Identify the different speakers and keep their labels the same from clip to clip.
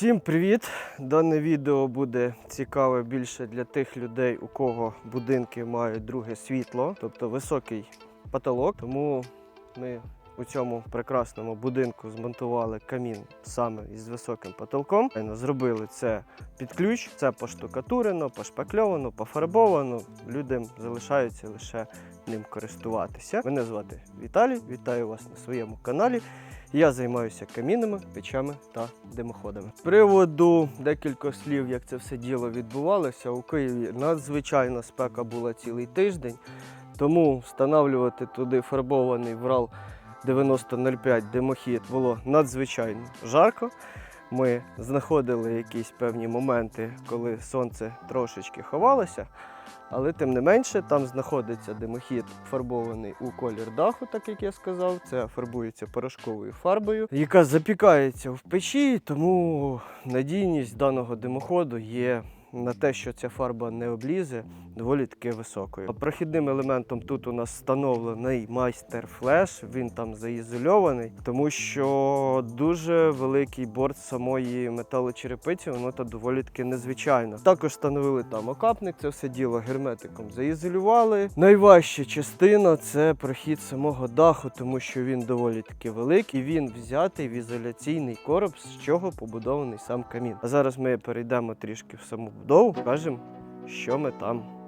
Speaker 1: Всім привіт! Дане відео буде цікаве більше для тих людей, у кого будинки мають друге світло, тобто високий потолок. Тому ми у цьому прекрасному будинку змонтували камін саме із високим потолком. Зробили це під ключ, це поштукатурено, пошпакльовано, пофарбовано. Людям залишається лише ним користуватися. Мене звати Віталій. Вітаю вас на своєму каналі. Я займаюся камінами, печами та димоходами. З приводу декількох слів, як це все діло відбувалося, у Києві надзвичайна спека була цілий тиждень, тому встановлювати туди фарбований врал 9005 димохід було надзвичайно жарко. Ми знаходили якісь певні моменти, коли сонце трошечки ховалося. Але тим не менше, там знаходиться димохід фарбований у колір даху, так як я сказав. Це фарбується порошковою фарбою, яка запікається в печі, тому надійність даного димоходу є на те, що ця фарба не облізе, доволі таки високою. Прохідним елементом тут у нас встановлений майстер флеш, він там заізольований, тому що дуже великий борт самої металочерепиці, воно та доволі таки незвичайно. Також встановили там окапник, це все діло герметиком заізолювали. Найважча частина це прохід самого даху, тому що він доволі таки великий. Він взятий в ізоляційний короб, з чого побудований сам камін. А зараз ми перейдемо трішки в саму будову, покажемо, що ми там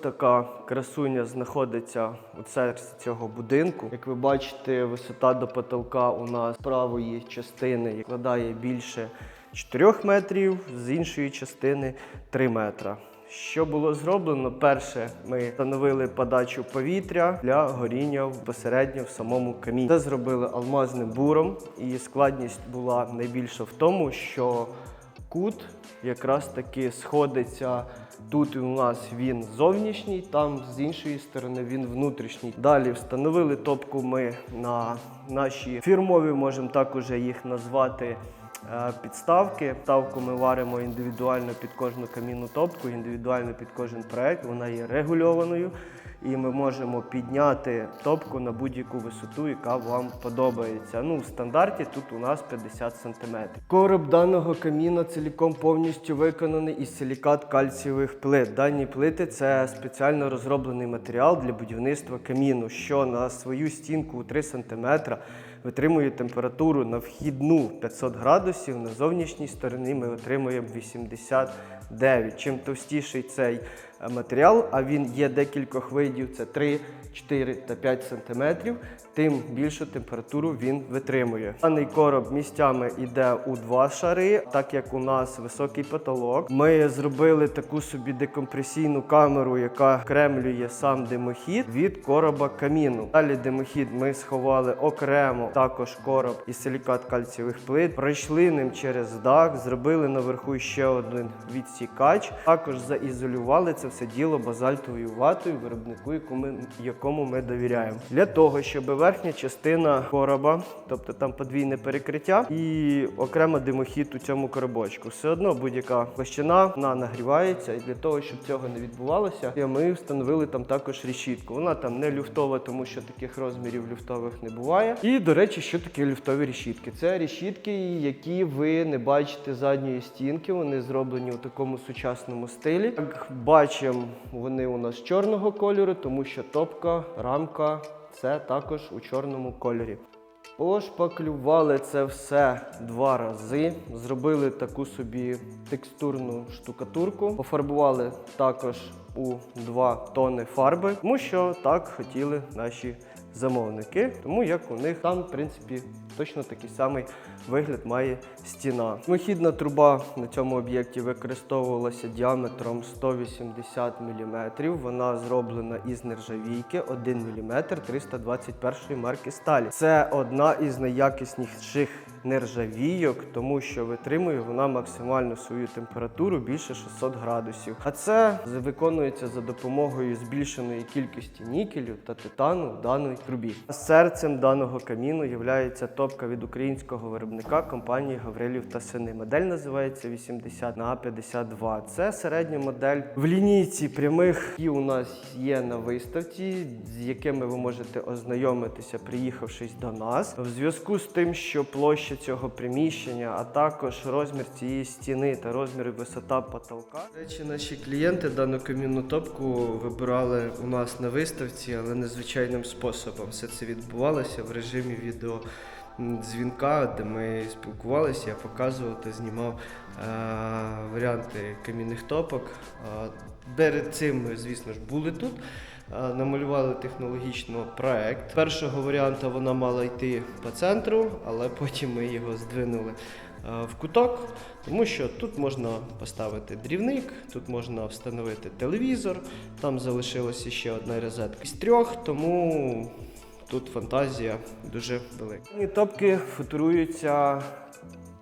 Speaker 1: така красуня знаходиться у серці цього будинку. Як ви бачите, висота до потолка у нас правої частини складає більше 4 метрів, з іншої частини 3 метра. Що було зроблено? Перше, ми встановили подачу повітря для горіння безпосередньо в самому каміні. Це зробили алмазним буром, і складність була найбільша в тому, що кут якраз таки сходиться. Тут у нас він зовнішній, там з іншої сторони він внутрішній. Далі встановили топку ми на наші фірмові, можемо так уже їх назвати. е, Підставки. Ставку ми варимо індивідуально під кожну камінну топку, індивідуально під кожен проект. Вона є регульованою, і ми можемо підняти топку на будь-яку висоту, яка вам подобається. Ну, в стандарті тут у нас 50 см. Короб даного каміна цілком повністю виконаний із силікат кальцієвих плит. Дані плити це спеціально розроблений матеріал для будівництва каміну, що на свою стінку у 3 см витримує температуру на вхідну 500 градусів, на зовнішній стороні ми отримуємо 89. Чим товстіший цей е, матеріал, а він є декількох видів, це 3, 4 та 5 см, тим більшу температуру він витримує. Даний короб місцями йде у два шари, так як у нас високий потолок. Ми зробили таку собі декомпресійну камеру, яка кремлює сам димохід від короба каміну. Далі димохід ми сховали окремо, також короб і силікат кальцієвих плит. Пройшли ним через дах, зробили наверху ще один відсік Сікач. Також заізолювали це все діло базальтовою ватою виробнику, якому ми довіряємо. Для того, щоб верхня частина короба, тобто там подвійне перекриття і окремо димохід у цьому коробочку. Все одно будь-яка площина вона нагрівається, і для того, щоб цього не відбувалося, ми встановили там також решітку. Вона там не люфтова, тому що таких розмірів люфтових не буває. І до речі, що таке люфтові решітки? Це решітки, які ви не бачите задньої стінки. Вони зроблені у такому сучасному стилі. Як бачимо, вони у нас чорного кольору, тому що топка, рамка це також у чорному кольорі. Пошпаклювали це все два рази. Зробили таку собі текстурну штукатурку. Пофарбували також у два тони фарби, тому що так хотіли наші замовники. Тому як у них там, в принципі, точно такий самий вигляд має стіна. Вихідна труба на цьому об'єкті використовувалася діаметром 180 мм. Вона зроблена із нержавійки 1 мм 321 марки сталі. Це одна із найякісніших нержавійок, тому що витримує вона максимально свою температуру більше 600 градусів. А це виконується за допомогою збільшеної кількості нікелю та титану в даній трубі. Серцем даного каміну є топка від українського виробника компанії Гаврилів та Сини. Модель називається 80 на 52. Це середня модель в лінійці прямих, які у нас є на виставці, з якими ви можете ознайомитися, приїхавшись до нас. В зв'язку з тим, що площа цього приміщення, а також розмір цієї стіни та розмір і висота потолка. До речі, наші клієнти дану камінну топку вибирали у нас на виставці, але незвичайним способом. Все це відбувалося в режимі відео дзвінка, де ми спілкувалися, я показував та знімав е, варіанти камінних топок. Е, перед цим ми, звісно ж, були тут. Е, Намалювали технологічно проект. Першого варіанта вона мала йти по центру, але потім ми його здвинули е, в куток, тому що тут можна поставити дрівник, тут можна встановити телевізор, там залишилася ще одна розетка з трьох, тому тут фантазія дуже велика. Топки футуруються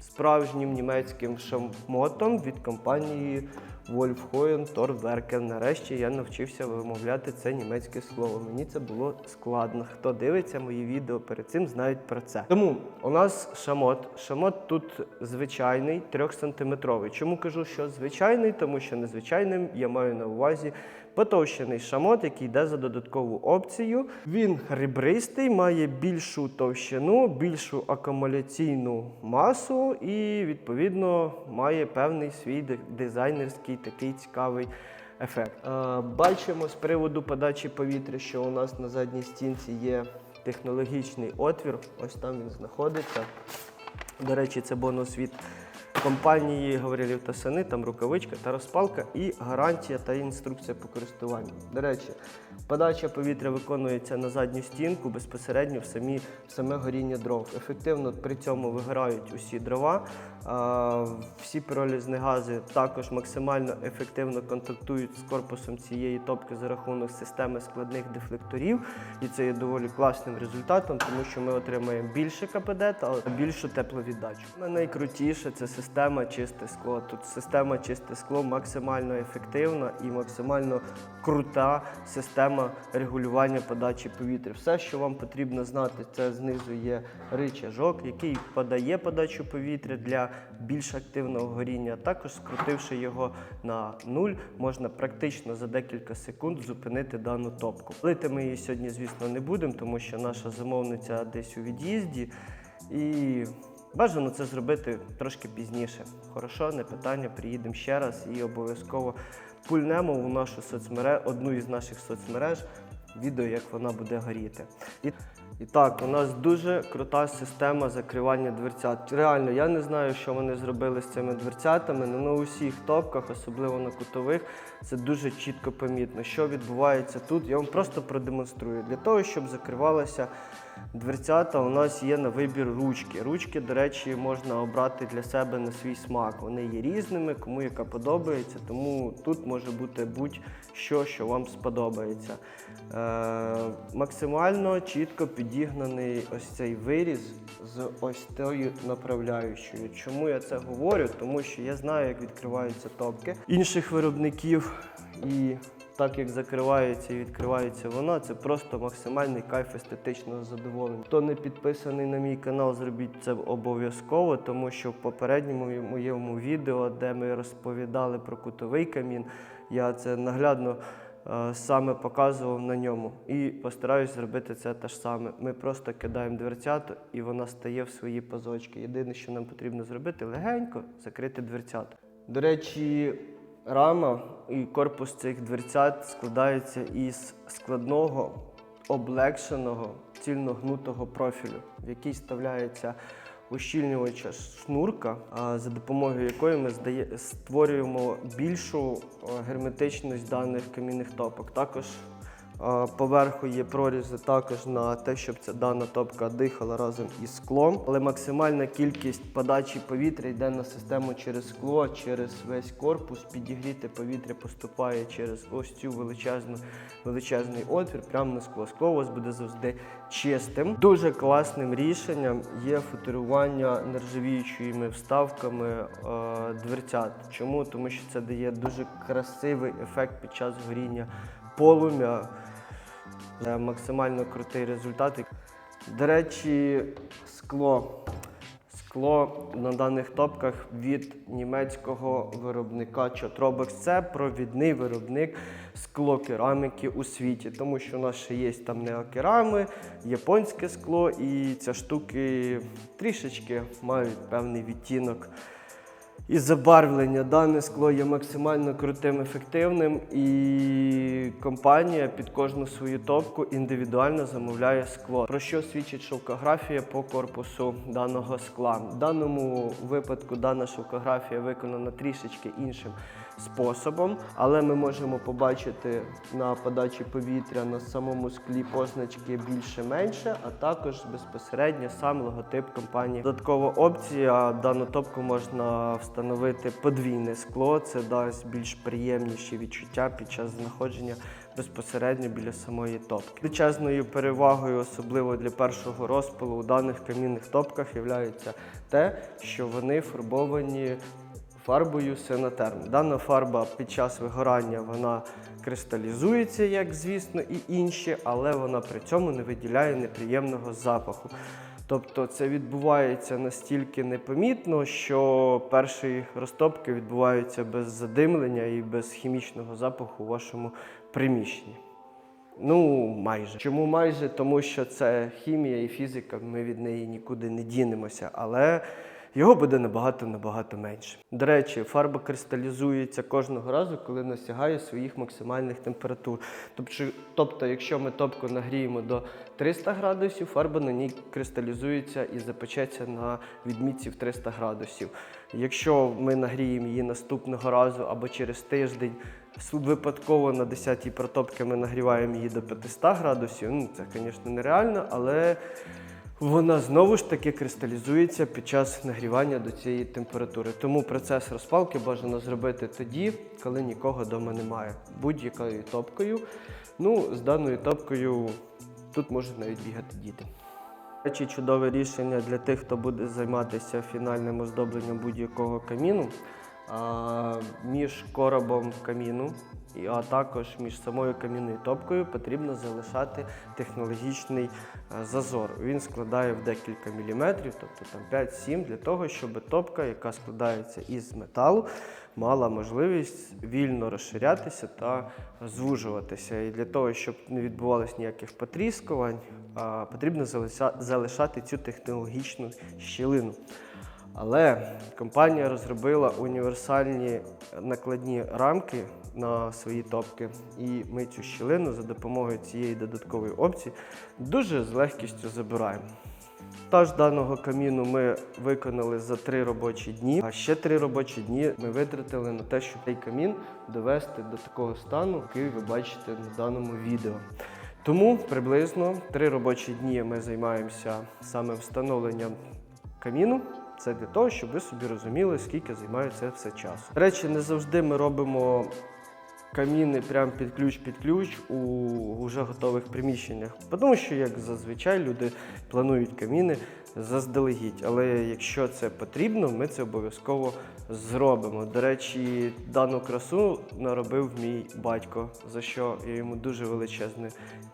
Speaker 1: справжнім німецьким шамотом від компанії Wolfhoen Торверкен. Нарешті я навчився вимовляти це німецьке слово. Мені це було складно. Хто дивиться мої відео перед цим, знають про це. Тому у нас шамот. Шамот тут звичайний 3-сантиметровий. Чому кажу, що звичайний? Тому що незвичайним я маю на увазі потовщений шамот, який йде за додаткову опцію. Він ребристий, має більшу товщину, більшу акумуляційну масу і, відповідно, має певний свій дизайнерський такий цікавий ефект. Е, Бачимо з приводу подачі повітря, що у нас на задній стінці є технологічний отвір. Ось там він знаходиться. До речі, це бонус від компанії Гаврилів та Сини, там рукавичка та розпалка і гарантія та інструкція по користуванню. До речі, подача повітря виконується на задню стінку безпосередньо в, самі, в саме горіння дров. Ефективно при цьому вигорають усі дрова. А, всі піролізні гази також максимально ефективно контактують з корпусом цієї топки за рахунок системи складних дефлекторів. І це є доволі класним результатом, тому що ми отримаємо більше КПД та більшу тепловіддачу. Найкрутіше це система чисте скло. Тут система чисте скло максимально ефективна і максимально крута система регулювання подачі повітря. Все, що вам потрібно знати, це знизу є ричажок, який подає подачу повітря для більш активного горіння. Також скрутивши його на нуль, можна практично за декілька секунд зупинити дану топку. Лити ми її сьогодні, звісно, не будемо, тому що наша замовниця десь у від'їзді. І бажано це зробити трошки пізніше. Хорошо, не питання, приїдемо ще раз і обов'язково пульнемо у нашу соцмереж, одну із наших соцмереж, відео, як вона буде горіти. І, і так, у нас дуже крута система закривання дверцят. Реально, я не знаю, що вони зробили з цими дверцятами, але на усіх топках, особливо на кутових, це дуже чітко помітно. Що відбувається тут, я вам просто продемонструю. Для того, щоб закривалася Дверцята у нас є на вибір ручки. Ручки, до речі, можна обрати для себе на свій смак. Вони є різними, кому яка подобається, тому тут може бути будь-що, що вам сподобається. Е, максимально чітко підігнаний ось цей виріз з ось тою направляючою. Чому я це говорю? Тому що я знаю, як відкриваються топки інших виробників і так як закривається і відкривається вона, це просто максимальний кайф естетичного задоволення. Хто не підписаний на мій канал, зробіть це обов'язково, тому що в попередньому моєму відео, де ми розповідали про кутовий камін, я це наглядно е, саме показував на ньому. І постараюсь зробити це те ж саме. Ми просто кидаємо дверцята, і вона стає в свої пазочки. Єдине, що нам потрібно зробити, легенько закрити дверцята. До речі, рама і корпус цих дверцят складаються із складного, облегшеного, цільногнутого профілю, в який вставляється ущільнювача шнурка, за допомогою якої ми створюємо більшу герметичність даних камінних топок. Також Поверху є прорізи також на те, щоб ця дана топка дихала разом із склом, але максимальна кількість подачі повітря йде на систему через скло, через весь корпус. Підігріте повітря поступає через ось цю величезну величезний отвір прямо на скло. Скло у вас буде завжди чистим. Дуже класним рішенням є футурування нержавіючими вставками е, дверцят. Чому? Тому що це дає дуже красивий ефект під час горіння полум'я. Максимально крутий результат. До речі, скло. Скло на даних топках від німецького виробника Chotrobex. Це провідний виробник склокераміки у світі, тому що у нас ще є там неокерами, японське скло, і ці штуки трішечки мають певний відтінок. І забарвлення дане скло є максимально крутим, ефективним, і компанія під кожну свою топку індивідуально замовляє скло. Про що свідчить шовкографія по корпусу даного скла? В даному випадку дана шовкографія виконана трішечки іншим способом, але ми можемо побачити на подачі повітря на самому склі позначки більше-менше, а також безпосередньо сам логотип компанії. Додаткова опція дану топку можна встановити подвійне скло. Це дасть більш приємніші відчуття під час знаходження безпосередньо біля самої топки. Величезною перевагою, особливо для першого розпилу у даних камінних топках, є те, що вони фарбовані фарбою синотерм. Дана фарба під час вигорання вона кристалізується, як звісно, і інші, але вона при цьому не виділяє неприємного запаху. Тобто це відбувається настільки непомітно, що перші розтопки відбуваються без задимлення і без хімічного запаху у вашому приміщенні. Ну, майже. Чому майже? Тому що це хімія і фізика, ми від неї нікуди не дінемося, але його буде набагато-набагато менше. До речі, фарба кристалізується кожного разу, коли насягає своїх максимальних температур. Тобто, тобто, якщо ми топку нагріємо до 300 градусів, фарба на ній кристалізується і запечеться на відмітці в 300 градусів. Якщо ми нагріємо її наступного разу або через тиждень, випадково на 10-й протопки ми нагріваємо її до 500 градусів. Ну, це, звісно, нереально, але вона знову ж таки кристалізується під час нагрівання до цієї температури. Тому процес розпалки бажано зробити тоді, коли нікого вдома немає. Будь-якою топкою. Ну, з даною топкою тут можуть навіть бігати діти. Речі, чудове рішення для тих, хто буде займатися фінальним оздобленням будь-якого каміну. А, між коробом каміну, а також між самою камінною топкою потрібно залишати технологічний е, зазор. Він складає в декілька міліметрів, тобто там 5-7, для того, щоб топка, яка складається із металу, мала можливість вільно розширятися та звужуватися. І для того, щоб не відбувалося ніяких потріскувань, потрібно залишати цю технологічну щілину. Але компанія розробила універсальні накладні рамки на свої топки, і ми цю щілину за допомогою цієї додаткової опції дуже з легкістю забираємо. Монтаж даного каміну ми виконали за три робочі дні, а ще три робочі дні ми витратили на те, щоб цей камін довести до такого стану, який ви бачите на даному відео. Тому приблизно три робочі дні ми займаємося саме встановленням каміну. Це для того, щоб ви собі розуміли, скільки займає це все часу. Речі, не завжди ми робимо каміни прямо під ключ під ключ у вже готових приміщеннях. Тому що, як зазвичай, люди планують каміни заздалегідь. Але якщо це потрібно, ми це обов'язково зробимо. До речі, дану красу наробив мій батько, за що я йому дуже величезне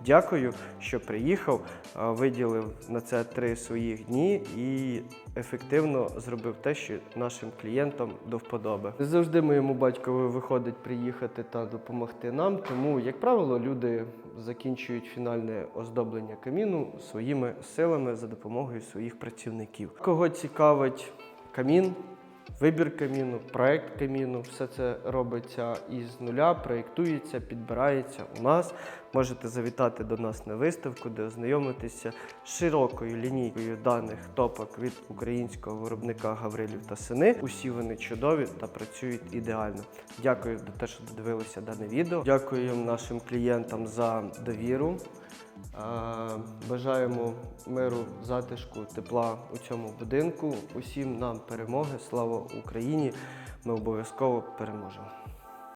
Speaker 1: дякую, що приїхав, виділив на це три своїх дні і ефективно зробив те, що нашим клієнтам до вподоби. Завжди моєму батькові виходить приїхати та допомогти нам, тому, як правило, люди закінчують фінальне оздоблення каміну своїми силами за допомогою своїх працівників. Кого цікавить камін, Вибір каміну, проект каміну, все це робиться із нуля, проєктується, підбирається у нас. Можете завітати до нас на виставку, де ознайомитися з широкою лінійкою даних топок від українського виробника Гаврилів та Сини. Усі вони чудові та працюють ідеально. Дякую за те, що додивилися дане відео. Дякую нашим клієнтам за довіру. Бажаємо миру, затишку, тепла у цьому будинку. Усім нам перемоги. Слава Україні! Ми обов'язково переможемо.